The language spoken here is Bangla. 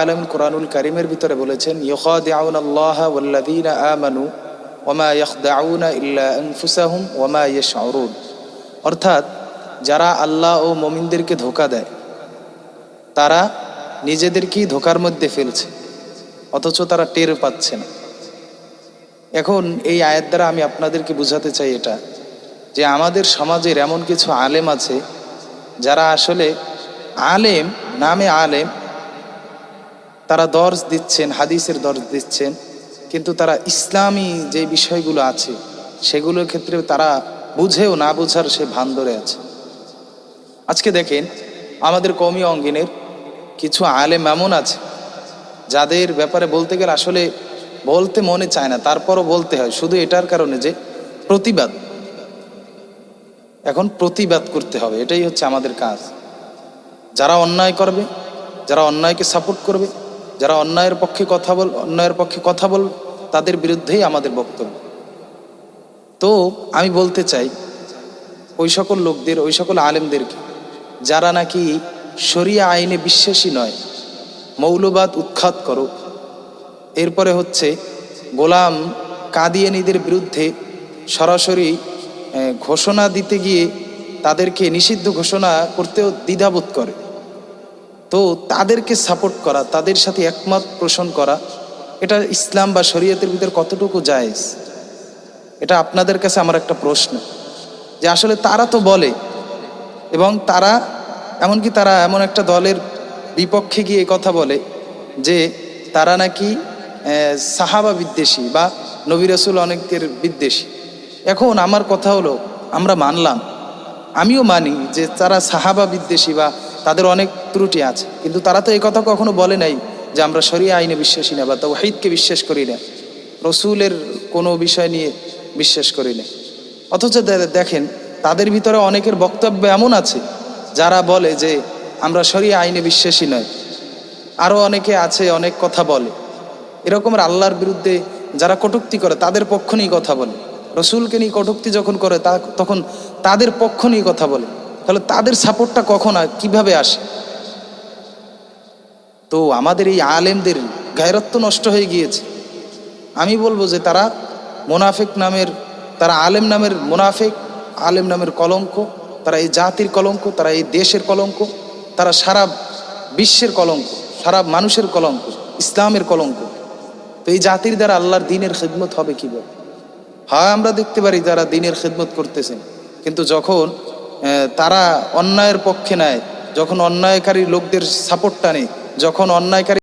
আলম কোরআনুল করিমের ভিতরে বলেছেন আল্লাহ আমানু অর্থাৎ, যারা আল্লাহ ও মমিনদেরকে ধোকা দেয়, তারা নিজেদেরকেই ধোকার মধ্যে ফেলছে, অথচ তারা টের পাচ্ছে না। এখন এই আয়ের দ্বারা আমি আপনাদেরকে বুঝাতে চাই এটা, যে আমাদের সমাজের এমন কিছু আলেম আছে, যারা আসলে আলেম নামে আলেম তারা দর্জ দিচ্ছেন, হাদিসের দর্জ দিচ্ছেন, কিন্তু তারা ইসলামী যে বিষয়গুলো আছে, সেগুলোর ক্ষেত্রে তারা বুঝেও না বুঝার সে ভান ধরে আছে। আজকে দেখেন, আমাদের কমি অঙ্গিনের কিছু আলেম এমন আছে, যাদের ব্যাপারে বলতে গেলে আসলে বলতে মনে চায় না, তারপরও বলতে হয়, শুধু এটার কারণে যে প্রতিবাদ। এখন প্রতিবাদ করতে হবে, এটাই হচ্ছে আমাদের কাজ। যারা অন্যায় করবে, যারা অন্যায়কে সাপোর্ট করবে যারা অন্যায়ের পক্ষে কথা বল, অন্যায়ের পক্ষে কথা বলবে তাদের বিরুদ্ধেই আমাদের বক্তব্য। তো আমি বলতে চাই, ওই সকল লোকদের, ওই সকল আলেমদেরকে, যারা নাকি শরিয়া আইনে বিশ্বাসী নয়, মৌলবাদ উৎখাত করো। এরপরে হচ্ছে, গোলাম কাদিয়ানিদের বিরুদ্ধে সরাসরি ঘোষণা দিতে গিয়ে তাদেরকে নিষিদ্ধ ঘোষণা করতেও দ্বিধাবোধ করে। তো তাদেরকে সাপোর্ট করা, তাদের সাথে একমত পোষণ করা, এটা ইসলাম বা শরীয়তের ভিতর কতটুকু জায়েজ? এটা আপনাদের কাছে আমার একটা প্রশ্ন, যে আসলে তারা তো বলে, এবং তারা, এমনকি তারা এমন একটা দলের বিপক্ষে গিয়ে কথা বলে, যে তারা নাকি সাহাবা বিদ্বেষী বা নবী রসুল অনেকের বিদ্বেষী। এখন আমার কথা হলো, আমরা মানলাম আমিও মানি যে তারা সাহাবা বিদ্বেষী বা তাদের অনেক ত্রুটি আছে। কিন্তু তারা তো এই কথা কখনো বলে নাই যে আমরা শরিয়া আইনে বিশ্বাসী না বা তাওহীদকে বিশ্বাস করি না। রসুলের কোনো বিষয় নিয়ে বিশ্বাস করি না। অথচ দেখেন, তাদের ভিতরে অনেকের বক্তব্য এমন আছে যারা বলে যে আমরা শরিয়া আইনে বিশ্বাসী নয়। আরও অনেকে আছে, অনেক কথা বলে। এরকমের আল্লাহর বিরুদ্ধে যারা কটুক্তি করে তাদের পক্ষ নিয়ে কথা বলে। রসুলকে নিয়ে কটুক্তি যখন করে, তা তখন তাদের পক্ষ নিয়ে কথা বলে। তাহলে তাদের সাপোর্টটা কখন আর কীভাবে আসে? তো আমাদের এই আলেমদের গায়রত্ব নষ্ট হয়ে গিয়েছে। আমি বলব যে তারা মোনাফেক নামের, তারা আলেম নামের মোনাফেক, আলেম নামের কলঙ্ক, তারা এই জাতির কলঙ্ক, তারা এই দেশের কলঙ্ক, তারা সারা বিশ্বের কলঙ্ক, সারা মানুষের কলঙ্ক, ইসলামের কলঙ্ক। তো এই জাতির দ্বারা আল্লাহর দিনের খেদমত হবে কীভাবে? হ্যাঁ আমরা দেখতে পারি যারা দিনের খেদমত করতেছেন। কিন্তু যখন তারা অন্যায়ের পক্ষে নেয়, যখন অন্যায়কারী লোকদের সাপোর্টটা নেই যখন অন্যায়কারী